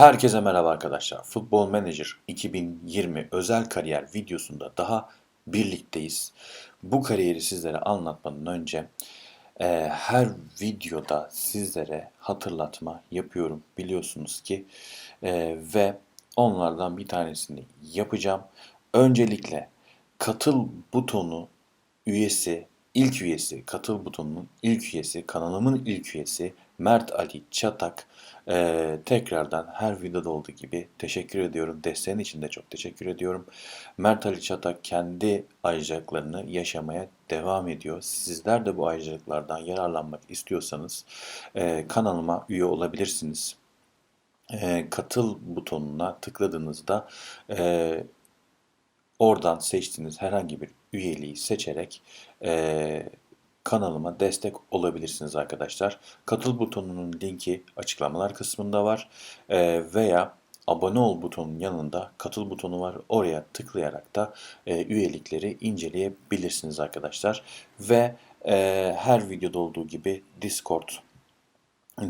Herkese merhaba arkadaşlar. Football Manager 2020 özel kariyer videosunda daha birlikteyiz. Bu kariyeri sizlere anlatmadan önce e, her videoda sizlere hatırlatma yapıyorum biliyorsunuz ki E, ve onlardan bir tanesini yapacağım. Öncelikle katıl butonu üyesi, ilk üyesi, katıl butonunun ilk üyesi, kanalımın ilk üyesi Mert Ali Çatak ee, tekrardan her videoda olduğu gibi teşekkür ediyorum. Desteğin için de çok teşekkür ediyorum. Mert Ali Çatak kendi ayrıcalıklarını yaşamaya devam ediyor. Sizler de bu ayrıcalıklardan yararlanmak istiyorsanız e, kanalıma üye olabilirsiniz. E, katıl butonuna tıkladığınızda e, oradan seçtiğiniz herhangi bir üyeliği seçerek e, kanalıma destek olabilirsiniz arkadaşlar. Katıl butonunun linki açıklamalar kısmında var E, veya abone ol butonunun yanında katıl butonu var. Oraya tıklayarak da e, üyelikleri inceleyebilirsiniz arkadaşlar. Ve e, her videoda olduğu gibi Discord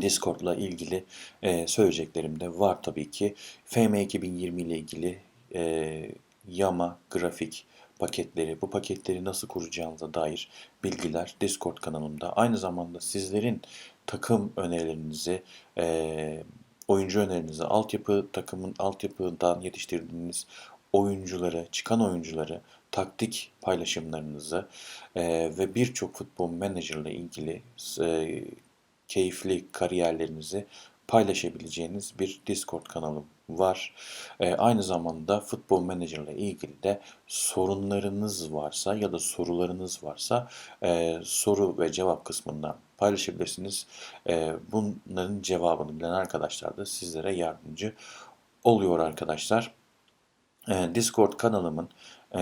Discord'la ilgili e, söyleyeceklerim de var tabii ki. FM 2020 ile ilgili e, yama, grafik, paketleri, bu paketleri nasıl kuracağınıza dair bilgiler Discord kanalımda. Aynı zamanda sizlerin takım önerilerinizi, e, oyuncu önerinizi, altyapı takımın altyapıdan yetiştirdiğiniz oyuncuları, çıkan oyuncuları, taktik paylaşımlarınızı e, ve birçok futbol menajerle ilgili e, keyifli kariyerlerinizi paylaşabileceğiniz bir Discord kanalım var. E, aynı zamanda futbol menajerle ilgili de sorunlarınız varsa ya da sorularınız varsa e, soru ve cevap kısmından paylaşabilirsiniz. E, bunların cevabını bilen arkadaşlar da sizlere yardımcı oluyor arkadaşlar. E, Discord kanalımın e,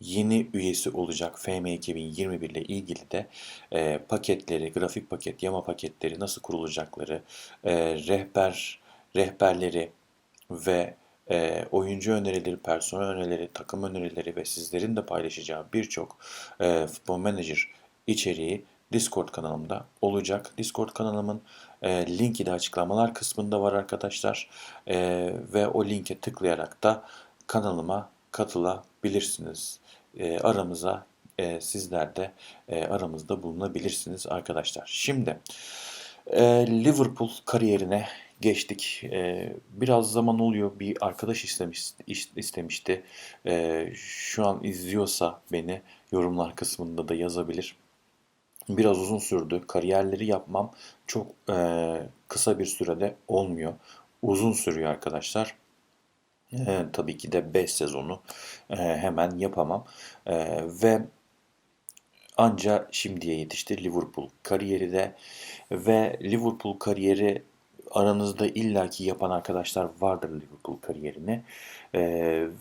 yeni üyesi olacak FM 2021 ile ilgili de e, paketleri, grafik paket, yama paketleri nasıl kurulacakları, e, rehber rehberleri ve e, oyuncu önerileri, personel önerileri, takım önerileri ve sizlerin de paylaşacağı birçok e, futbol manager içeriği Discord kanalımda olacak. Discord kanalımın e, linki de açıklamalar kısmında var arkadaşlar. E, ve o linke tıklayarak da kanalıma katılabilirsiniz. E, aramıza e, sizler de e, aramızda bulunabilirsiniz arkadaşlar. Şimdi e, Liverpool kariyerine geçtik. E, biraz zaman oluyor. Bir arkadaş istemiş, istemişti. E, şu an izliyorsa beni yorumlar kısmında da yazabilir. Biraz uzun sürdü. Kariyerleri yapmam çok e, kısa bir sürede olmuyor. Uzun sürüyor arkadaşlar. E, tabii ki de 5 sezonu e, hemen yapamam. E, ve anca şimdiye yetişti Liverpool kariyeri de ve Liverpool kariyeri aranızda illaki yapan arkadaşlar vardır Liverpool kariyerini e,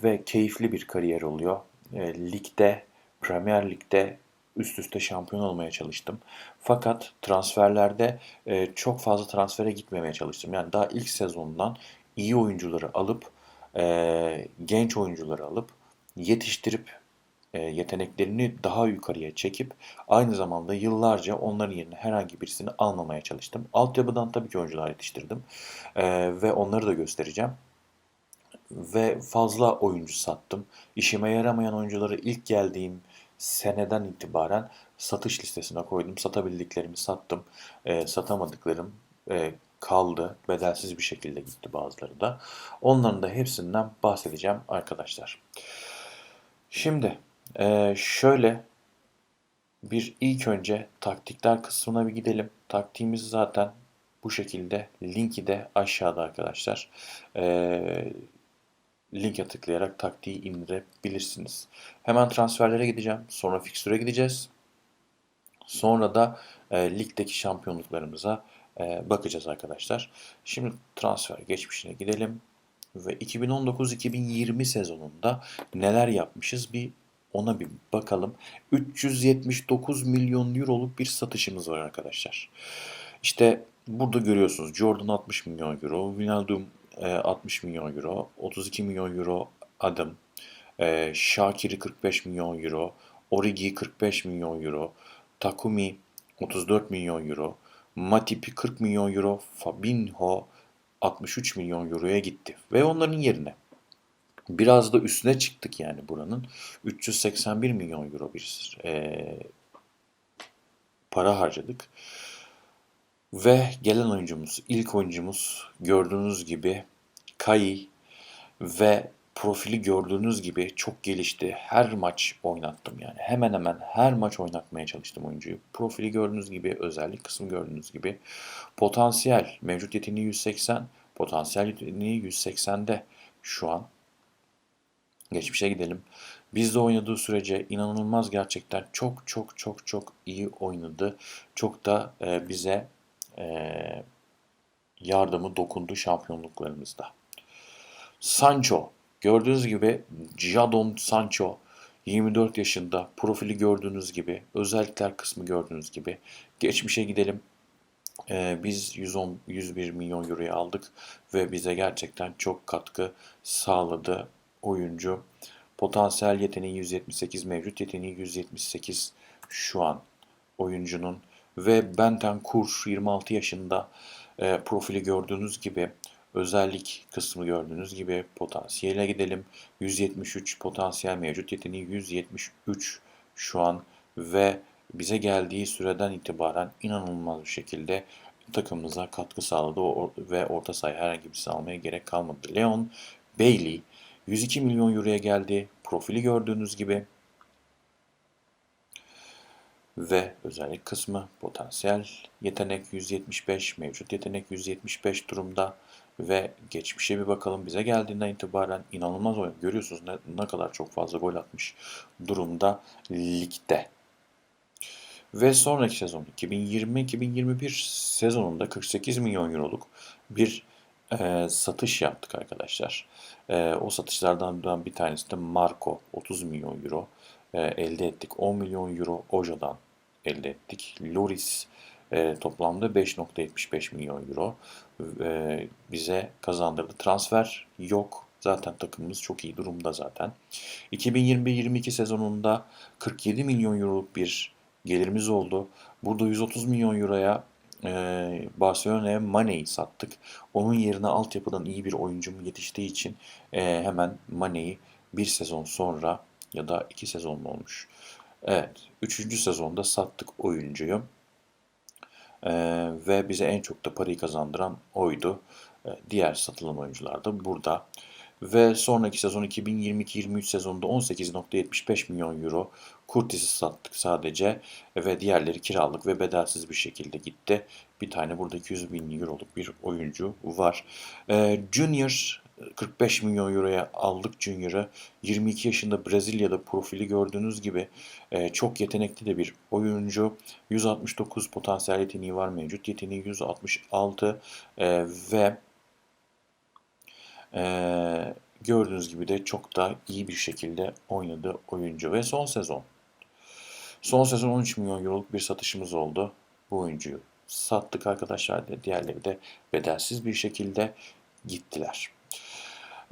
ve keyifli bir kariyer oluyor. E, ligde, Premier Lig'de üst üste şampiyon olmaya çalıştım. Fakat transferlerde e, çok fazla transfere gitmemeye çalıştım. Yani daha ilk sezondan iyi oyuncuları alıp, e, genç oyuncuları alıp yetiştirip yeteneklerini daha yukarıya çekip aynı zamanda yıllarca onların yerine herhangi birisini almamaya çalıştım. Altyapıdan tabii ki oyuncular yetiştirdim e, ve onları da göstereceğim. Ve fazla oyuncu sattım. İşime yaramayan oyuncuları ilk geldiğim seneden itibaren satış listesine koydum. Satabildiklerimi sattım. E, satamadıklarım e, kaldı. Bedelsiz bir şekilde gitti bazıları da. Onların da hepsinden bahsedeceğim arkadaşlar. Şimdi ee, şöyle bir ilk önce taktikler kısmına bir gidelim. Taktiğimiz zaten bu şekilde. Linki de aşağıda arkadaşlar. Ee, linke tıklayarak taktiği indirebilirsiniz. Hemen transferlere gideceğim. Sonra fikstüre gideceğiz. Sonra da e, ligdeki şampiyonluklarımıza e, bakacağız arkadaşlar. Şimdi transfer geçmişine gidelim. Ve 2019-2020 sezonunda neler yapmışız bir ona bir bakalım. 379 milyon euroluk bir satışımız var arkadaşlar. İşte burada görüyorsunuz Jordan 60 milyon euro, Wijnaldum 60 e, milyon euro, 32 milyon euro Adam, e, Shakiri 45 milyon euro, Origi 45 milyon euro, Takumi 34 milyon euro, Matip'i 40 milyon euro, Fabinho 63 milyon euroya gitti. Ve onların yerine biraz da üstüne çıktık yani buranın. 381 milyon euro bir e, para harcadık. Ve gelen oyuncumuz, ilk oyuncumuz gördüğünüz gibi Kai ve profili gördüğünüz gibi çok gelişti. Her maç oynattım yani. Hemen hemen her maç oynatmaya çalıştım oyuncuyu. Profili gördüğünüz gibi, özellik kısmı gördüğünüz gibi. Potansiyel, mevcut yeteneği 180, potansiyel yeteneği 180'de şu an. Geçmişe gidelim. Bizde oynadığı sürece inanılmaz gerçekten çok çok çok çok iyi oynadı. Çok da e, bize e, yardımı dokundu şampiyonluklarımızda. Sancho. Gördüğünüz gibi Jadon Sancho 24 yaşında. Profili gördüğünüz gibi. Özellikler kısmı gördüğünüz gibi. Geçmişe gidelim. Ee, biz 110 101 milyon euroya aldık ve bize gerçekten çok katkı sağladı oyuncu. Potansiyel yeteneği 178 mevcut yeteneği 178 şu an oyuncunun ve Bentancur 26 yaşında e, profili gördüğünüz gibi özellik kısmı gördüğünüz gibi potansiyele gidelim. 173 potansiyel mevcut yeteneği 173 şu an ve bize geldiği süreden itibaren inanılmaz bir şekilde takımımıza katkı sağladı ve orta sahaya herhangi bir almaya gerek kalmadı. Leon Bailey 102 milyon euroya geldi. Profili gördüğünüz gibi ve özellik kısmı potansiyel yetenek 175, mevcut yetenek 175 durumda ve geçmişe bir bakalım bize geldiğinden itibaren inanılmaz oyun. Görüyorsunuz ne, ne kadar çok fazla gol atmış durumda ligde. Ve sonraki sezon 2020-2021 sezonunda 48 milyon euroluk bir e, satış yaptık arkadaşlar. E, o satışlardan bir tanesi de Marco 30 milyon euro e, elde ettik. 10 milyon euro Oja'dan elde ettik. Loris e, toplamda 5.75 milyon euro e, bize kazandırdı. Transfer yok. Zaten takımımız çok iyi durumda zaten. 2021-22 sezonunda 47 milyon euroluk bir gelirimiz oldu. Burada 130 milyon euroya e, Barcelona'ya Mane'yi sattık. Onun yerine altyapıdan iyi bir oyuncum yetiştiği için e, hemen Mane'yi bir sezon sonra ya da iki sezon olmuş. Evet, üçüncü sezonda sattık oyuncuyu. E, ve bize en çok da parayı kazandıran oydu. E, diğer satılan oyuncular da burada. Ve sonraki sezon 2022-23 sezonunda 18.75 milyon euro Kurtis'i sattık sadece ve diğerleri kiralık ve bedelsiz bir şekilde gitti. Bir tane burada 200 bin euroluk bir oyuncu var. Ee, Junior 45 milyon euroya aldık Junior'ı. 22 yaşında Brezilya'da profili gördüğünüz gibi e, çok yetenekli de bir oyuncu. 169 potansiyel yeteneği var mevcut. Yeteneği 166 e, ve e, gördüğünüz gibi de çok da iyi bir şekilde oynadı oyuncu. Ve son sezon. Son sezon 13 milyon euroluk bir satışımız oldu bu oyuncuyu. Sattık arkadaşlar. Diğerleri de bedelsiz bir şekilde gittiler.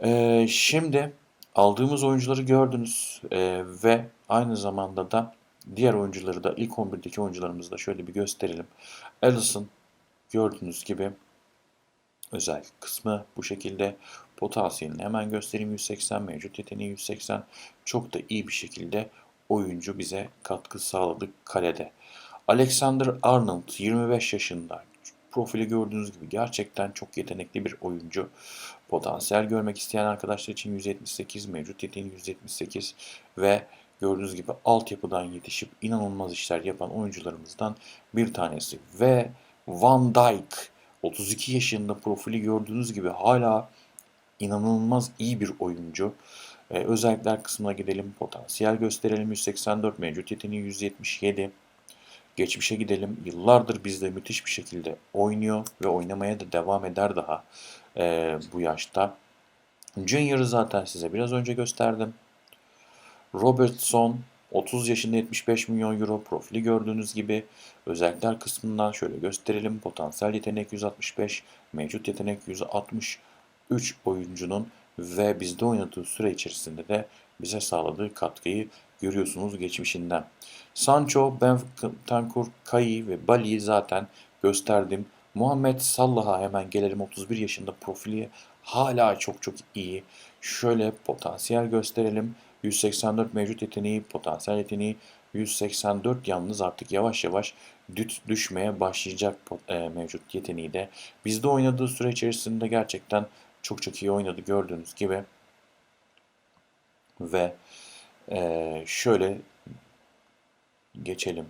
Ee, şimdi aldığımız oyuncuları gördünüz ee, ve aynı zamanda da diğer oyuncuları da ilk 11'deki oyuncularımızı da şöyle bir gösterelim. Allison gördüğünüz gibi özel kısmı bu şekilde potansiyelini hemen göstereyim 180 mevcut yeteneği 180 çok da iyi bir şekilde oyuncu bize katkı sağladı kalede. Alexander Arnold 25 yaşında profili gördüğünüz gibi gerçekten çok yetenekli bir oyuncu. Potansiyel görmek isteyen arkadaşlar için 178 mevcut yeteneği 178 ve gördüğünüz gibi altyapıdan yetişip inanılmaz işler yapan oyuncularımızdan bir tanesi. Ve Van Dijk 32 yaşında profili gördüğünüz gibi hala inanılmaz iyi bir oyuncu. Ee, özellikler kısmına gidelim. Potansiyel gösterelim. 184 mevcut yeteneği 177. Geçmişe gidelim. Yıllardır bizde müthiş bir şekilde oynuyor ve oynamaya da devam eder daha e, bu yaşta. Junior'ı zaten size biraz önce gösterdim. Robertson 30 yaşında 75 milyon euro profili gördüğünüz gibi özellikler kısmından şöyle gösterelim. Potansiyel yetenek 165, mevcut yetenek 163 oyuncunun ve bizde oynadığı süre içerisinde de bize sağladığı katkıyı görüyorsunuz geçmişinden. Sancho, Bentancur, Kai ve Bali'yi zaten gösterdim. Muhammed Salah'a hemen gelelim. 31 yaşında profili hala çok çok iyi. Şöyle potansiyel gösterelim. 184 mevcut yeteneği, potansiyel yeteneği 184 yalnız artık yavaş yavaş düt düşmeye başlayacak e, mevcut yeteneği de. Bizde oynadığı süre içerisinde gerçekten çok çok iyi oynadı gördüğünüz gibi. Ve e, şöyle geçelim.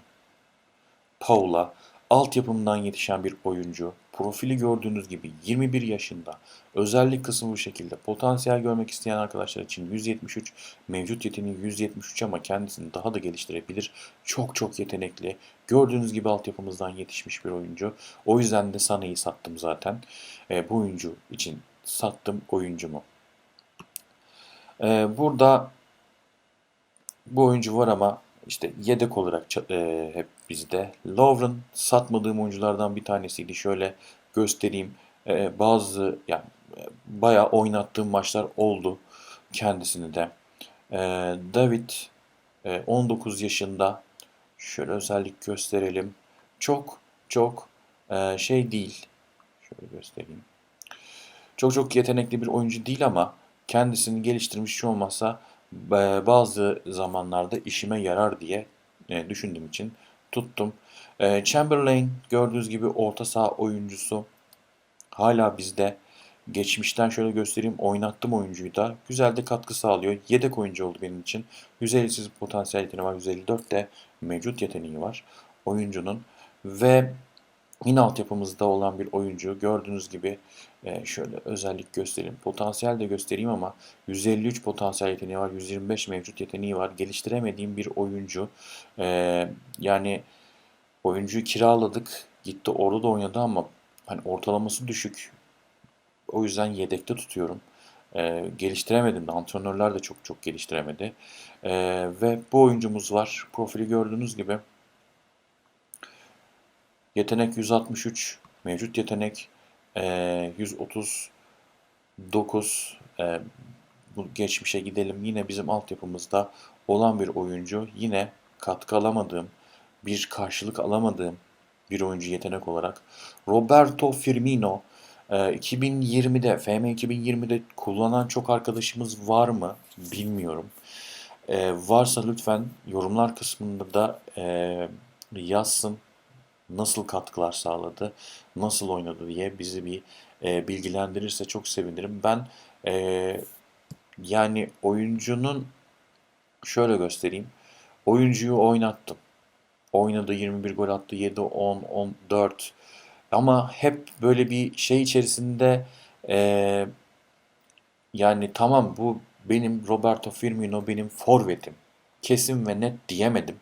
Paula altyapımdan yetişen bir oyuncu. Profili gördüğünüz gibi 21 yaşında. Özellik kısmı bu şekilde. Potansiyel görmek isteyen arkadaşlar için 173. Mevcut yeteneği 173 ama kendisini daha da geliştirebilir. Çok çok yetenekli. Gördüğünüz gibi altyapımızdan yetişmiş bir oyuncu. O yüzden de Sana'yı sattım zaten. E, bu oyuncu için sattım oyuncumu. E, burada bu oyuncu var ama işte yedek olarak e, hep bizde. Lovren satmadığım oyunculardan bir tanesiydi. Şöyle göstereyim. E, bazı yani bayağı oynattığım maçlar oldu kendisini de. E, David e, 19 yaşında. Şöyle özellik gösterelim. Çok çok e, şey değil. Şöyle göstereyim. Çok çok yetenekli bir oyuncu değil ama kendisini geliştirmiş hiç olmazsa bazı zamanlarda işime yarar diye e, düşündüğüm için tuttum. E, Chamberlain gördüğünüz gibi orta saha oyuncusu hala bizde. Geçmişten şöyle göstereyim oynattım oyuncuyu da. Güzel de katkı sağlıyor. Yedek oyuncu oldu benim için. 158 potansiyel yeteneği var. 154 de mevcut yeteneği var oyuncunun. Ve Yine altyapımızda olan bir oyuncu. Gördüğünüz gibi e, şöyle özellik göstereyim. Potansiyel de göstereyim ama 153 potansiyel yeteneği var. 125 mevcut yeteneği var. Geliştiremediğim bir oyuncu. E, yani oyuncuyu kiraladık. Gitti orada da oynadı ama hani ortalaması düşük. O yüzden yedekte tutuyorum. E, geliştiremedim de antrenörler de çok çok geliştiremedi. Ve bu oyuncumuz var. Profili gördüğünüz gibi Yetenek 163, mevcut yetenek e, 139. E, bu geçmişe gidelim. Yine bizim altyapımızda olan bir oyuncu. Yine katkı alamadığım, bir karşılık alamadığım bir oyuncu yetenek olarak. Roberto Firmino 2020'de, FM 2020'de kullanan çok arkadaşımız var mı bilmiyorum. E, varsa lütfen yorumlar kısmında da e, yazsın nasıl katkılar sağladı, nasıl oynadı diye bizi bir e, bilgilendirirse çok sevinirim. Ben e, yani oyuncunun şöyle göstereyim. Oyuncuyu oynattım. Oynadı 21 gol attı 7, 10, 14 ama hep böyle bir şey içerisinde e, yani tamam bu benim Roberto Firmino benim forvetim. Kesin ve net diyemedim.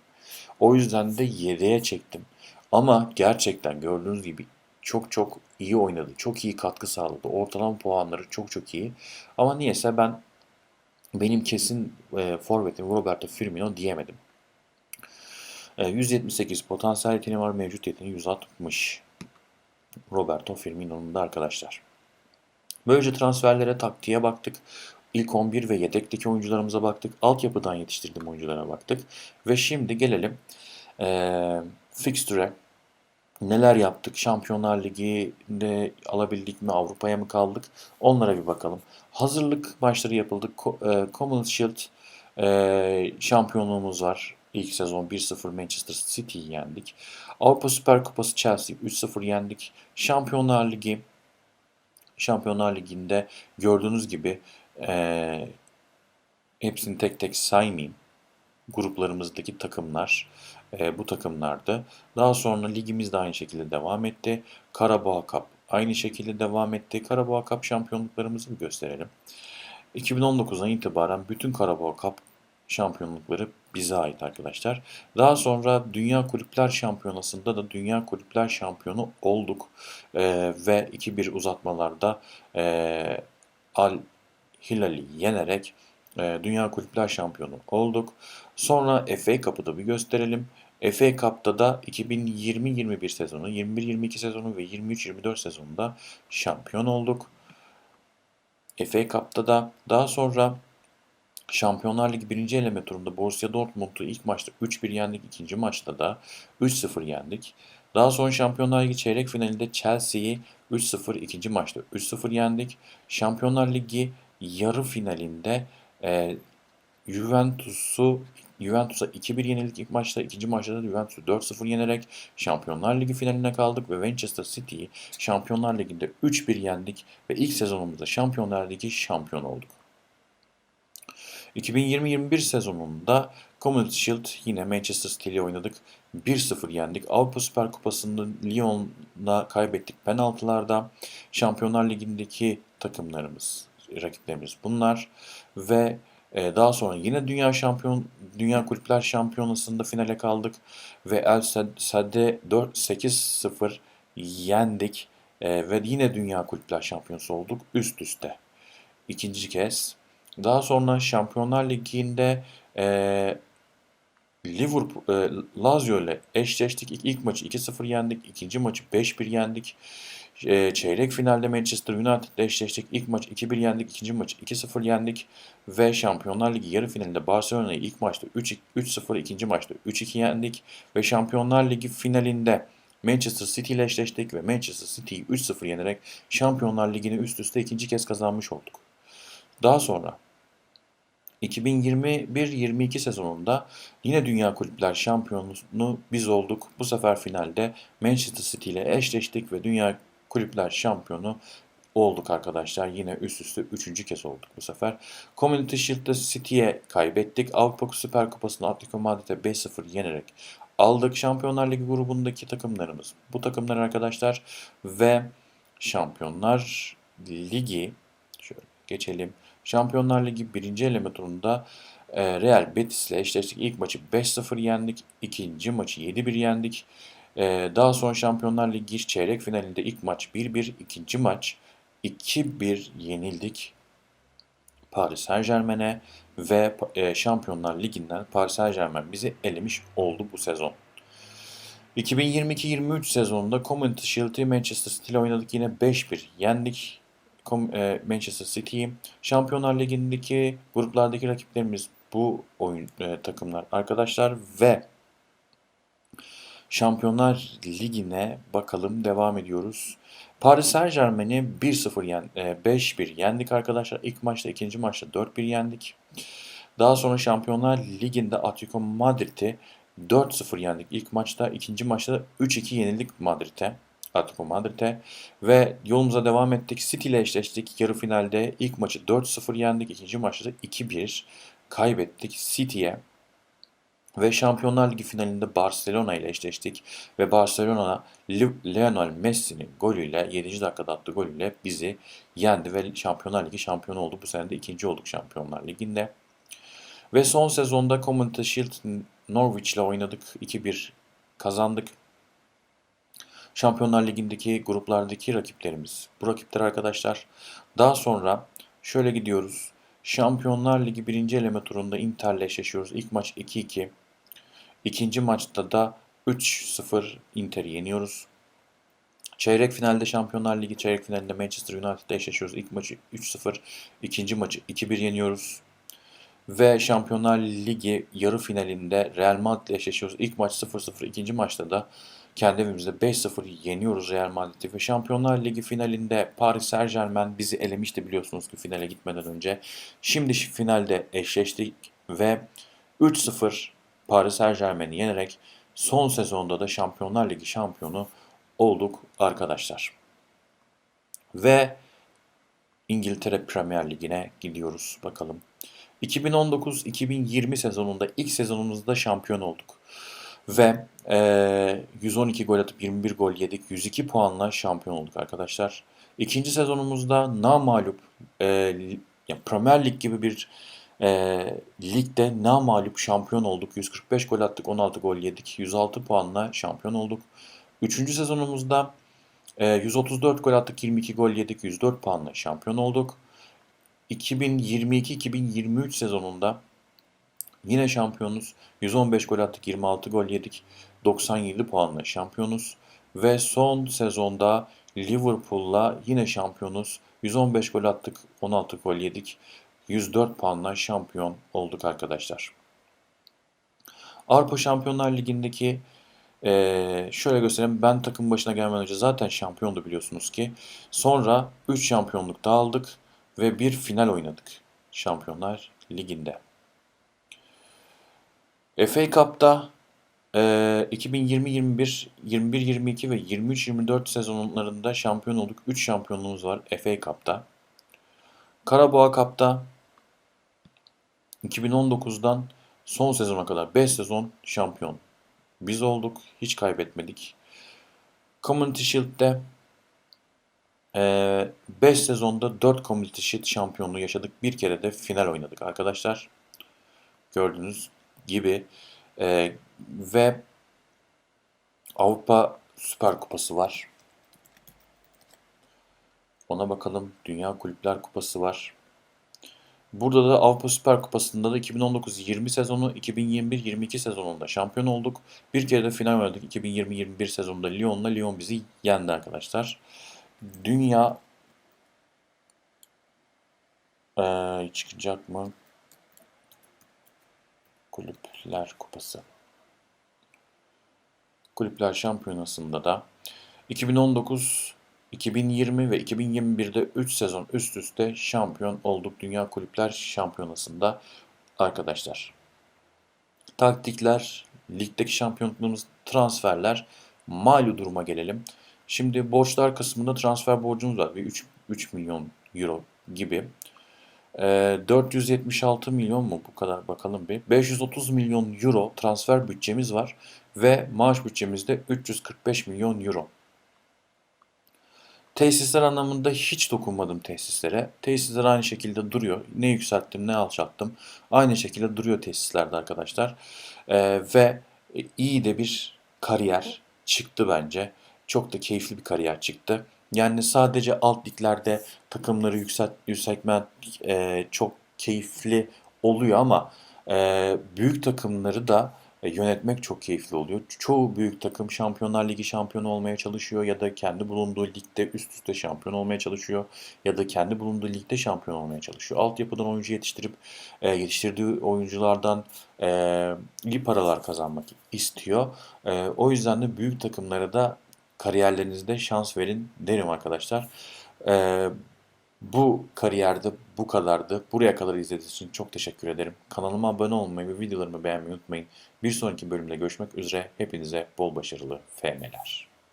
O yüzden de yedeğe çektim. Ama gerçekten gördüğünüz gibi çok çok iyi oynadı. Çok iyi katkı sağladı. Ortalama puanları çok çok iyi. Ama niyeyse ben benim kesin e, forvetim Roberto Firmino diyemedim. E, 178 potansiyel yeteneği var. Mevcut yeteneği 160. Roberto Firmino'nun da arkadaşlar. Böylece transferlere taktiğe baktık. İlk 11 ve yedekteki oyuncularımıza baktık. Altyapıdan yetiştirdiğim oyunculara baktık. Ve şimdi gelelim e, fixture'e neler yaptık? Şampiyonlar Ligi'nde alabildik mi? Avrupa'ya mı kaldık? Onlara bir bakalım. Hazırlık maçları yapıldı. E, Commonwealth Shield e, şampiyonluğumuz var. İlk sezon 1-0 Manchester City'yi yendik. Avrupa Süper Kupası Chelsea 3-0 yendik. Şampiyonlar Ligi Şampiyonlar Ligi'nde gördüğünüz gibi e, hepsini tek tek saymayayım. Gruplarımızdaki takımlar e, bu takımlardı. Daha sonra ligimiz de aynı şekilde devam etti. Karabağ Cup aynı şekilde devam etti. Karabağ Cup şampiyonluklarımızı gösterelim. 2019'dan itibaren bütün Karabağ Cup şampiyonlukları bize ait arkadaşlar. Daha sonra Dünya Kulüpler Şampiyonası'nda da Dünya Kulüpler Şampiyonu olduk. Ee, ve 2-1 uzatmalarda e, Al Hilal'i yenerek e, Dünya Kulüpler Şampiyonu olduk. Sonra FA Cup'ı bir gösterelim. FA Cup'ta da 2020-21 sezonu, 21-22 sezonu ve 23-24 sezonunda şampiyon olduk. FA Cup'ta da daha sonra Şampiyonlar Ligi 1. eleme turunda Borussia Dortmund'u ilk maçta 3-1 yendik. ikinci maçta da 3-0 yendik. Daha sonra Şampiyonlar Ligi çeyrek finalinde Chelsea'yi 3-0 ikinci maçta 3-0 yendik. Şampiyonlar Ligi yarı finalinde e, Juventus'u Juventus'a 2-1 yenildik ilk maçta. ikinci maçta da Juventus'u 4-0 yenerek Şampiyonlar Ligi finaline kaldık ve Manchester City'yi Şampiyonlar Ligi'nde 3-1 yendik ve ilk sezonumuzda Şampiyonlar Ligi şampiyon olduk. 2020-21 sezonunda Community Shield yine Manchester City oynadık. 1-0 yendik. Avrupa Süper Kupası'nda Lyon'la kaybettik penaltılarda. Şampiyonlar Ligi'ndeki takımlarımız, rakiplerimiz bunlar. Ve e, daha sonra yine Dünya Şampiyon Dünya Kulüpler Şampiyonası'nda finale kaldık. Ve El Sad'e 4-8-0 yendik. E, ve yine Dünya Kulüpler Şampiyonası olduk üst üste. İkinci kez. Daha sonra Şampiyonlar Ligi'nde e, Liverpool, e, Lazio ile eşleştik. İlk, ilk maçı 2-0 yendik. ikinci maçı 5-1 yendik. E, çeyrek finalde Manchester United ile eşleştik. İlk maç 2-1 yendik. ikinci maçı 2-0 yendik. Ve Şampiyonlar Ligi yarı finalinde Barcelona'yı ilk maçta 3-0, ikinci maçta 3-2 yendik. Ve Şampiyonlar Ligi finalinde Manchester City ile eşleştik ve Manchester City'yi 3-0 yenerek Şampiyonlar Ligi'ni üst üste ikinci kez kazanmış olduk. Daha sonra 2021-22 sezonunda yine Dünya Kulüpler Şampiyonu biz olduk. Bu sefer finalde Manchester City ile eşleştik ve Dünya Kulüpler Şampiyonu olduk arkadaşlar. Yine üst üste üçüncü kez olduk bu sefer. Community Shield'da City'ye kaybettik. Avrupa Süper Kupası'nı Atletico Madrid'e 5-0 yenerek aldık. Şampiyonlar Ligi grubundaki takımlarımız bu takımlar arkadaşlar ve Şampiyonlar Ligi şöyle geçelim. Şampiyonlar Ligi 1. eleme turunda e, Real Betis ile eşleştik. İlk maçı 5-0 yendik. İkinci maçı 7-1 yendik. E, daha sonra Şampiyonlar Ligi çeyrek finalinde ilk maç 1-1, ikinci maç 2-1 yenildik. Paris Saint Germain'e ve e, Şampiyonlar Ligi'nden Paris Saint Germain bizi elemiş oldu bu sezon. 2022-23 sezonunda Community Shield'i Manchester City ile oynadık. Yine 5-1 yendik. E, Manchester City. Şampiyonlar Ligi'ndeki gruplardaki rakiplerimiz bu oyun e, takımlar arkadaşlar ve Şampiyonlar Ligi'ne bakalım devam ediyoruz. Paris Saint Germain'i 1-0 yen, e, 5-1 yendik arkadaşlar. İlk maçta, ikinci maçta 4-1 yendik. Daha sonra Şampiyonlar Ligi'nde Atletico Madrid'i 4-0 yendik. İlk maçta, ikinci maçta 3-2 yenildik Madrid'e. Atletico Madrid'e ve yolumuza devam ettik. City ile eşleştik. Yarı finalde ilk maçı 4-0 yendik. İkinci maçta 2-1 kaybettik City'ye. Ve Şampiyonlar Ligi finalinde Barcelona ile eşleştik. Ve Barcelona Lionel Messi'nin golüyle 7. dakikada attığı golüyle bizi yendi ve Şampiyonlar Ligi şampiyonu oldu. Bu sene de ikinci olduk Şampiyonlar Ligi'nde. Ve son sezonda Community Shield Norwich ile oynadık. 2-1 kazandık. Şampiyonlar Ligi'ndeki gruplardaki rakiplerimiz. Bu rakipler arkadaşlar. Daha sonra şöyle gidiyoruz. Şampiyonlar Ligi 1. eleme turunda Inter'le eşleşiyoruz. İlk maç 2-2. İkinci maçta da 3-0 Inter'i yeniyoruz. Çeyrek finalde Şampiyonlar Ligi çeyrek finalinde Manchester United'la eşleşiyoruz. İlk maçı 3-0, ikinci maçı 2-1 yeniyoruz. Ve Şampiyonlar Ligi yarı finalinde Real Madrid'le eşleşiyoruz. İlk maç 0-0, ikinci maçta da kendi evimizde 5-0 yeniyoruz Real Madrid'i ve Şampiyonlar Ligi finalinde Paris Saint Germain bizi elemişti biliyorsunuz ki finale gitmeden önce. Şimdi finalde eşleştik ve 3-0 Paris Saint Germain'i yenerek son sezonda da Şampiyonlar Ligi şampiyonu olduk arkadaşlar. Ve İngiltere Premier Ligi'ne gidiyoruz bakalım. 2019-2020 sezonunda ilk sezonumuzda şampiyon olduk. Ve e, 112 gol atıp 21 gol yedik. 102 puanla şampiyon olduk arkadaşlar. İkinci sezonumuzda namalup e, Premier Lig gibi bir e, ligde namalup şampiyon olduk. 145 gol attık, 16 gol yedik. 106 puanla şampiyon olduk. Üçüncü sezonumuzda e, 134 gol attık, 22 gol yedik. 104 puanla şampiyon olduk. 2022-2023 sezonunda Yine şampiyonuz. 115 gol attık, 26 gol yedik. 97 puanla şampiyonuz. Ve son sezonda Liverpool'la yine şampiyonuz. 115 gol attık, 16 gol yedik. 104 puanla şampiyon olduk arkadaşlar. Avrupa Şampiyonlar Ligi'ndeki Ee, şöyle göstereyim. Ben takım başına gelmeden önce zaten şampiyondu biliyorsunuz ki. Sonra 3 şampiyonluk daha aldık ve bir final oynadık. Şampiyonlar Ligi'nde. FA Cup'ta e, 2020-21, 21-22 ve 23-24 sezonlarında şampiyon olduk. 3 şampiyonluğumuz var FA Cup'ta. Karabağ Cup'ta 2019'dan son sezona kadar 5 sezon şampiyon. Biz olduk. Hiç kaybetmedik. Community Shield'de 5 sezonda 4 Community Shield şampiyonluğu yaşadık. Bir kere de final oynadık arkadaşlar. Gördüğünüz gibi. E, ve Avrupa Süper Kupası var. Ona bakalım. Dünya Kulüpler Kupası var. Burada da Avrupa Süper Kupası'nda da 2019-20 sezonu, 2021-22 sezonunda şampiyon olduk. Bir kere de final oynadık 2020-21 sezonunda Lyon'la. Lyon bizi yendi arkadaşlar. Dünya ee, çıkacak mı? Kulüpler Kupası. Kulüpler Şampiyonası'nda da 2019 2020 ve 2021'de 3 sezon üst üste şampiyon olduk Dünya Kulüpler Şampiyonası'nda arkadaşlar. Taktikler, ligdeki şampiyonluğumuz, transferler, mali duruma gelelim. Şimdi borçlar kısmında transfer borcumuz var. Bir 3, 3 milyon euro gibi. E, 476 milyon mu bu kadar bakalım bir. 530 milyon euro transfer bütçemiz var. Ve maaş bütçemizde 345 milyon euro. Tesisler anlamında hiç dokunmadım tesislere. Tesisler aynı şekilde duruyor. Ne yükselttim ne alçalttım. Aynı şekilde duruyor tesislerde arkadaşlar. Ee, ve iyi de bir kariyer çıktı bence. Çok da keyifli bir kariyer çıktı. Yani sadece alt liglerde takımları yükselt, yükseltmek e, çok keyifli oluyor ama e, büyük takımları da e, yönetmek çok keyifli oluyor. Çoğu büyük takım Şampiyonlar Ligi şampiyonu olmaya çalışıyor ya da kendi bulunduğu ligde üst üste şampiyon olmaya çalışıyor ya da kendi bulunduğu ligde şampiyon olmaya çalışıyor. Altyapıdan oyuncu yetiştirip e, yetiştirdiği oyunculardan e, iyi paralar kazanmak istiyor. E, o yüzden de büyük takımlara da kariyerlerinizde şans verin derim arkadaşlar. E, bu kariyerde bu kadardı. Buraya kadar izlediğiniz için çok teşekkür ederim. Kanalıma abone olmayı ve videolarımı beğenmeyi unutmayın. Bir sonraki bölümde görüşmek üzere. Hepinize bol başarılı FM'ler.